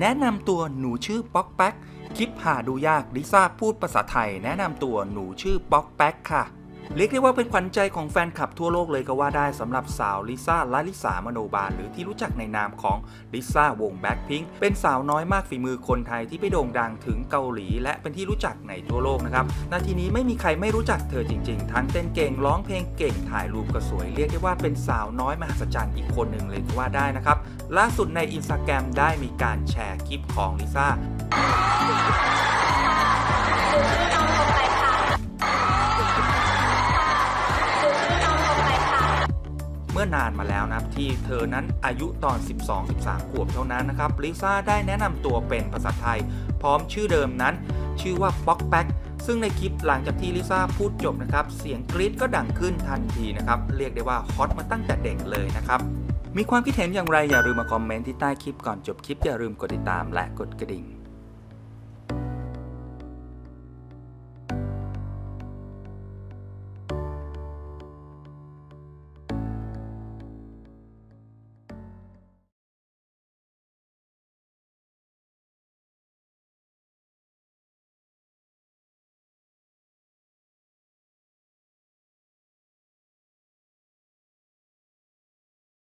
แนะนำตัวหนูชื่อป๊อกแป๊ก คลิปหาดูยากลิซ่าพูดภาษาไทย แนะนำตัวหนูชื่อป๊อกแป๊กค่ะ เรียกได้ว่าเป็นขวัญใจของแฟนคลับทั่วโลกเลยก็ว่าได้สำหรับสาวลิซ่าลาลิสามโนบาลหรือที่รู้จักในนามของลิซ่าวงแบ็คพิงค์เป็นสาวน้อยมากฝีมือคนไทยที่ไปโด่งดังถึงเกาหลี และเป็นที่รู้จักในทั่วโลกนะครับนาทีนี้ไม่มีใครไม่รู้จักเธอจริงๆ ทั้งเต้นเก่งร้องเพลงเก่งถ่ายรูปก็สวยเรียกได้ว่าเป็นสาวน้อยมหัศจรรย์อีกคนหนึ่งเลยก็ว่าได้นะครับล่าสุดในอินสตาแกรมได้มีการแชร์คลิปของลิซ่า มื่อนานมาแล้วนะครับที่เธอนั้นอายุตอน 12-13 ขวบเท่านั้นนะครับลิซ่าได้แนะนำตัวเป็นภาษาไทย พร้อมชื่อเดิมนั้น ชื่อว่าป๊อกแป๊กซึ่งในคลิปหลังจากที่ลิซ่าพูดจบนะครับ เสียงกรี๊ดก็ดังขึ้นทันทีนะครับ เรียกได้ว่าฮอตมาตั้งแต่เด็กเลยนะครับ มีความคิดเห็นอย่างไรอย่าลืมมาคอมเมนต์ที่ใต้คลิปก่อนจบคลิปอย่าลืมกดติดตามและกดกระดิ่ง